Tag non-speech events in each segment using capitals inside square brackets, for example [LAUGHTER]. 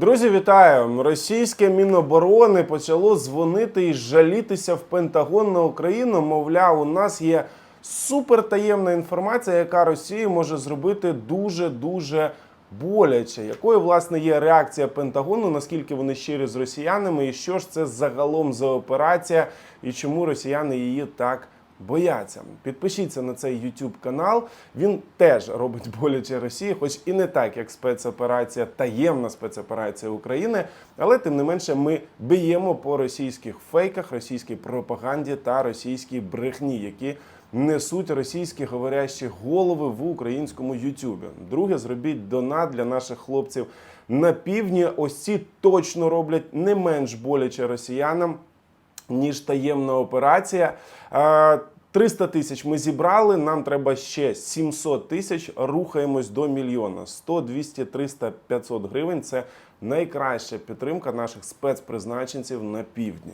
Друзі, вітаю! Російське Міноборони почало дзвонити і жалітися в Пентагон на Україну. Мовляв, у нас є супертаємна інформація, яка Росії може зробити дуже дуже боляче. Якою власне є реакція Пентагону? Наскільки вони щирі з росіянами, і що ж це загалом за операція, і чому росіяни її так? Бояться. Підпишіться на цей YouTube канал. Він теж робить боляче Росії, хоч і не так, як спецоперація, таємна спецоперація України. Але тим не менше ми б'ємо по російських фейках, російській пропаганді та російській брехні, які несуть російські говорящі голови в українському Ютубі. Друге, зробіть донат для наших хлопців на півдні. Ось ці точно роблять не менш боляче росіянам ніж таємна операція. Е, 300 тисяч ми зібрали. Нам треба ще 700 тисяч. Рухаємось до мільйона. 100, 200, 300, 500 гривень це найкраща підтримка наших спецпризначенців на півдні.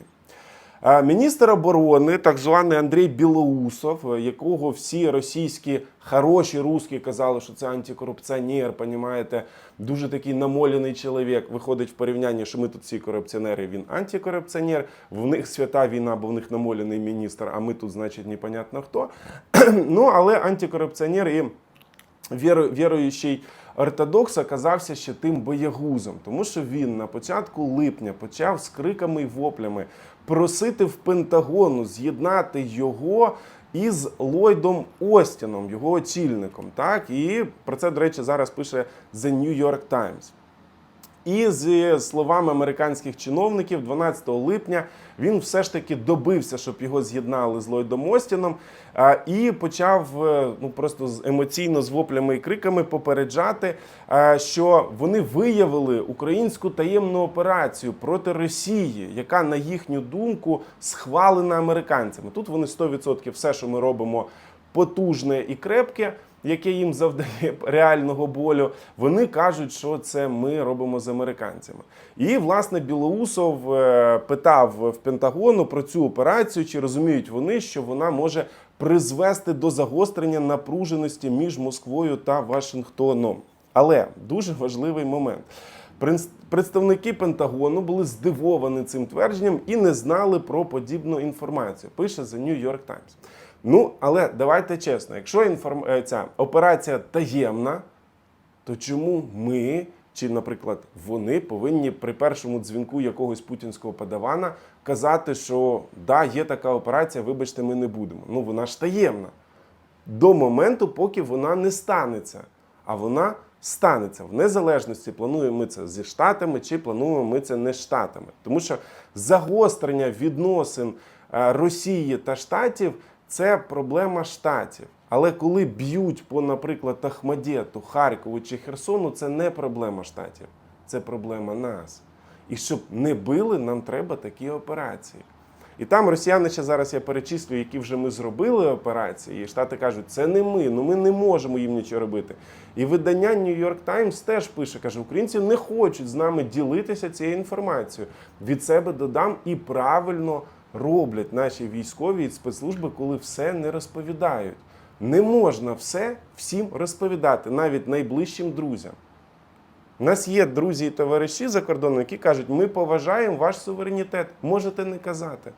Міністр оборони, так званий Андрій Білоусов, е, якого всі російські хороші русські казали, що це антикорупціонер, понімаєте, дуже такий намолений чоловік. Виходить в порівнянні, що ми тут всі корупціонери, він антикорупціонер, в них свята війна, бо в них намолений міністр, а ми тут, значить, непонятно хто. [CLEARS THROAT] ну, але антикорупціонер і віру- віруючий ортодокс оказався ще тим боягузом, тому що він на початку липня почав з криками й воплями просити в Пентагону з'єднати його із Ллойдом Остіном, його очільником. Так і про це, до речі, зараз пише The New York Times. І з словами американських чиновників, 12 липня він все ж таки добився, щоб його з'єднали з Ллойдом Остіном, і почав е, ну просто з- емоційно з воплями і криками попереджати, що вони виявили українську таємну операцію проти Росії, яка на їхню думку схвалена американцями. Тут вони 100% все, що ми робимо, потужне і крепке, яке їм завдає реального болю. Вони кажуть, що це ми робимо з американцями. І власне Білоусов е, питав в Пентагону про цю операцію, чи розуміють вони, що вона може призвести до загострення напруженості між Москвою та Вашингтоном. Але дуже важливий момент. Представники Пентагону були здивовані цим твердженням і не знали про подібну інформацію. Пише The New York Times. Ну, але давайте чесно, якщо інформ... е, ця операція таємна, то чому ми, чи, наприклад, вони повинні при першому дзвінку якогось путінського подавана казати, що да, є така операція, вибачте, ми не будемо. Ну вона ж таємна. До моменту, поки вона не станеться. А вона станеться в незалежності, плануємо ми це зі штатами, чи плануємо ми це не штатами. Тому що загострення відносин е, Росії та штатів це проблема штатів. Але коли б'ють по, наприклад, Ахмадєту, Харкову чи Херсону, це не проблема штатів, це проблема нас. І щоб не били, нам треба такі операції. І там росіяни ще зараз я перечислю, які вже ми зробили операції. І штати кажуть, це не ми, ну ми не можемо їм нічого робити. І видання York Times теж пише, каже, українці не хочуть з нами ділитися цією інформацією. Від себе додам і правильно роблять наші військові і спецслужби, коли все не розповідають. Не можна все всім розповідати, навіть найближчим друзям. У нас є друзі і товариші за кордоном, які кажуть, ми поважаємо ваш суверенітет, можете не казати.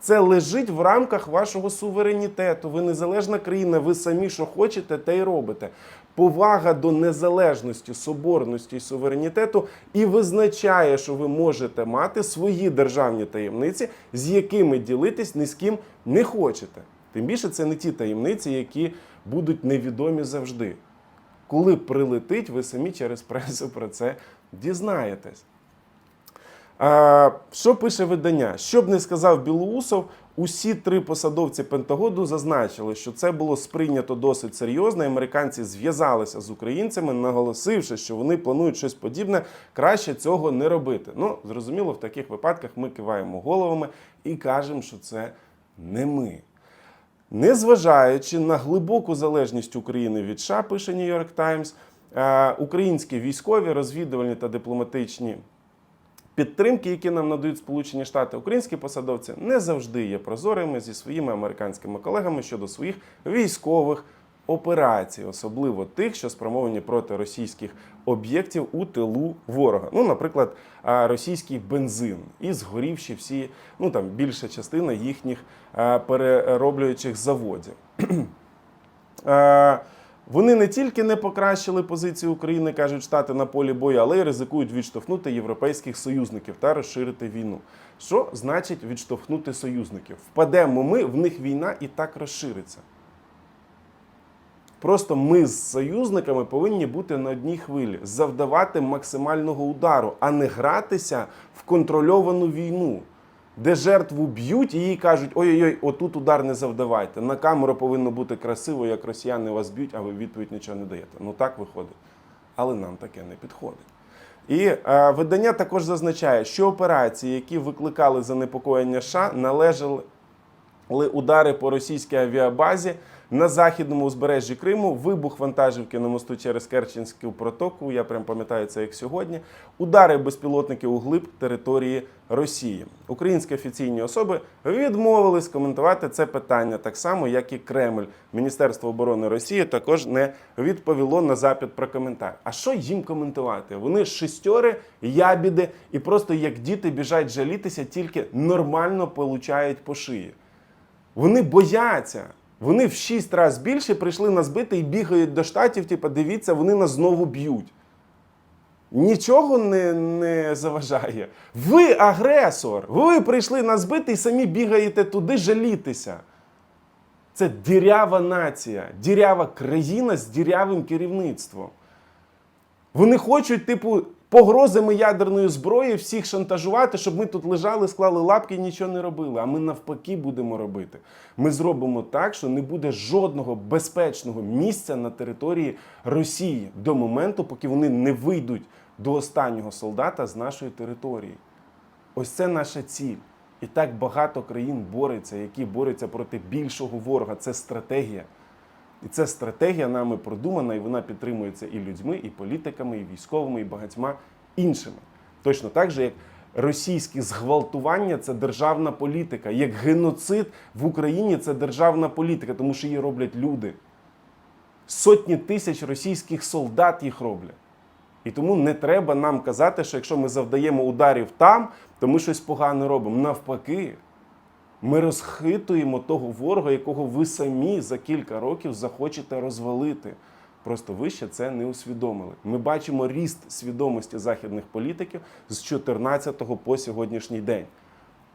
Це лежить в рамках вашого суверенітету. Ви незалежна країна, ви самі що хочете, те й робите. Повага до незалежності, соборності і суверенітету і визначає, що ви можете мати свої державні таємниці, з якими ділитись ні з ким не хочете. Тим більше це не ті таємниці, які будуть невідомі завжди. Коли прилетить, ви самі через пресу про це дізнаєтесь. Що пише видання? Що б не сказав Білоусов, усі три посадовці Пентагону зазначили, що це було сприйнято досить серйозно. і Американці зв'язалися з українцями, наголосивши, що вони планують щось подібне, краще цього не робити. Ну, зрозуміло, в таких випадках ми киваємо головами і кажемо, що це не ми. Незважаючи на глибоку залежність України від США, пише York Times, е, українські військові, розвідувальні та дипломатичні підтримки, які нам надають Сполучені Штати, українські посадовці не завжди є прозорими зі своїми американськими колегами щодо своїх військових операцій, особливо тих, що спрямовані проти російських об'єктів у тилу ворога. Ну, наприклад, російський бензин і згорівші всі, ну там більша частина їхніх перероблюючих заводів. [CLEARS THROAT] Вони не тільки не покращили позицію України, кажуть штати на полі бою, але й ризикують відштовхнути європейських союзників та розширити війну. Що значить відштовхнути союзників? Впадемо ми, в них війна і так розшириться. Просто ми з союзниками повинні бути на одній хвилі, завдавати максимального удару, а не гратися в контрольовану війну, де жертву б'ють і їй кажуть: ой-ой-ой, отут удар не завдавайте. На камеру повинно бути красиво, як росіяни вас б'ють, а ви відповідь нічого не даєте. Ну так виходить. Але нам таке не підходить. І е, видання також зазначає, що операції, які викликали занепокоєння США, належали удари по російській авіабазі на західному узбережжі Криму, вибух вантажівки на мосту через Керченську протоку. Я прям пам'ятаю це як сьогодні. Удари безпілотників у глиб території Росії. Українські офіційні особи відмовились коментувати це питання, так само як і Кремль. Міністерство оборони Росії також не відповіло на запит про коментар. А що їм коментувати? Вони шестьори, ябіди і просто як діти біжать жалітися, тільки нормально получають по шиї. Вони бояться. Вони в шість разів більше прийшли нас бити і бігають до штатів. Типу, дивіться, вони нас знову б'ють. Нічого не, не заважає. Ви агресор. Ви прийшли нас бити і самі бігаєте туди жалітися. Це дірява нація, дірява країна з дірявим керівництвом. Вони хочуть, типу, погрозами ядерної зброї всіх шантажувати, щоб ми тут лежали, склали лапки і нічого не робили. А ми навпаки будемо робити. Ми зробимо так, що не буде жодного безпечного місця на території Росії до моменту, поки вони не вийдуть до останнього солдата з нашої території. Ось це наша ціль. І так багато країн бореться, які борються проти більшого ворога. Це стратегія. І ця стратегія нами продумана, і вона підтримується і людьми, і політиками, і військовими, і багатьма іншими. Точно так же, як російські зґвалтування це державна політика, як геноцид в Україні це державна політика, тому що її роблять люди. Сотні тисяч російських солдат їх роблять. І тому не треба нам казати, що якщо ми завдаємо ударів там, то ми щось погане робимо. Навпаки, ми розхитуємо того ворога, якого ви самі за кілька років захочете розвалити. Просто ви ще це не усвідомили. Ми бачимо ріст свідомості західних політиків з 14 по сьогоднішній день.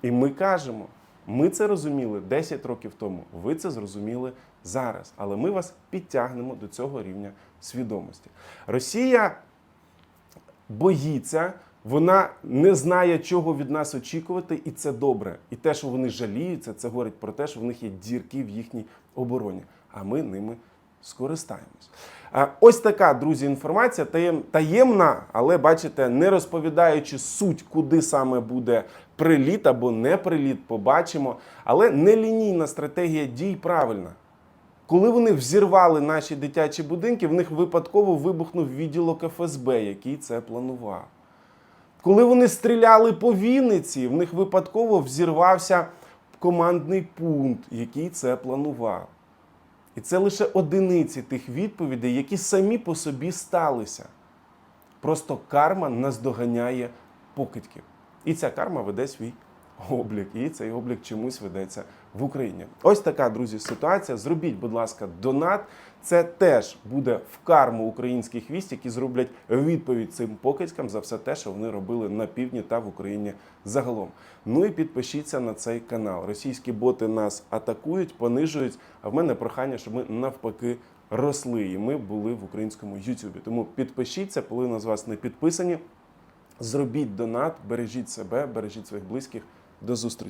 І ми кажемо, ми це розуміли 10 років тому, ви це зрозуміли зараз. Але ми вас підтягнемо до цього рівня свідомості. Росія боїться, вона не знає, чого від нас очікувати, і це добре. І те, що вони жаліються, це говорить про те, що в них є дірки в їхній обороні, а ми ними скористаємось. Ось така, друзі, інформація таємна, але бачите, не розповідаючи суть, куди саме буде приліт або не приліт, побачимо. Але нелінійна стратегія дій правильна. Коли вони взірвали наші дитячі будинки, в них випадково вибухнув відділок ФСБ, який це планував. Коли вони стріляли по Вінниці, в них випадково взірвався командний пункт, який це планував. І це лише одиниці тих відповідей, які самі по собі сталися. Просто карма наздоганяє покидьків. І ця карма веде свій облік. І цей облік чомусь ведеться в Україні. Ось така, друзі, ситуація. Зробіть, будь ласка, донат. Це теж буде в карму українських військ, які зроблять відповідь цим покидькам за все те, що вони робили на півдні та в Україні загалом. Ну і підпишіться на цей канал. Російські боти нас атакують, понижують. А в мене прохання, щоб ми навпаки росли. І ми були в українському Ютубі. Тому підпишіться, половина з вас не підписані. Зробіть донат, бережіть себе, бережіть своїх близьких. До зустрічі.